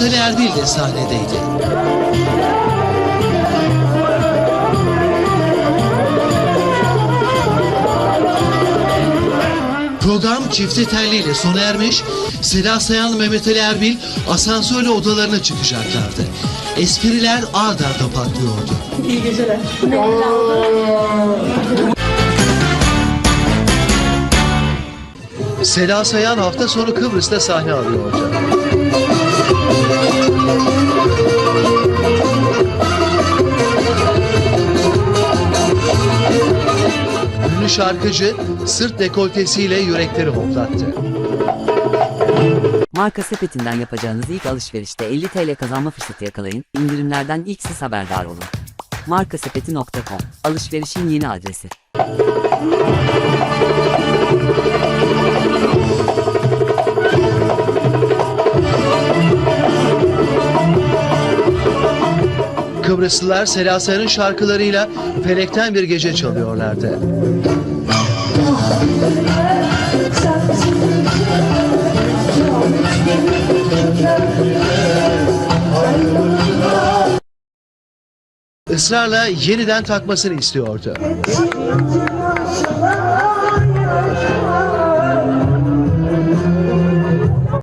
Erbil de sahnedeydi. Program çifti telliyle sona ermiş, Seda Sayan Mehmet Ali Erbil asansörle odalarına çıkacaklardı. Espriler ard arda patlıyordu. İyi geceler. Seda Sayan hafta sonu Kıbrıs'ta sahne alıyordu. Ünlü şarkıcı sırt dekoltesiyle yürekleri hoplattı. Marka sepetinden yapacağınız ilk alışverişte 50 TL kazanma fırsatı yakalayın. İndirimlerden ilk siz haberdar olun. Markasepeti.com Alışverişin yeni adresi. Kıbrıslılar Selaser'in şarkılarıyla felekten bir gece çalıyorlardı. Israrla yeniden takmasını istiyordu.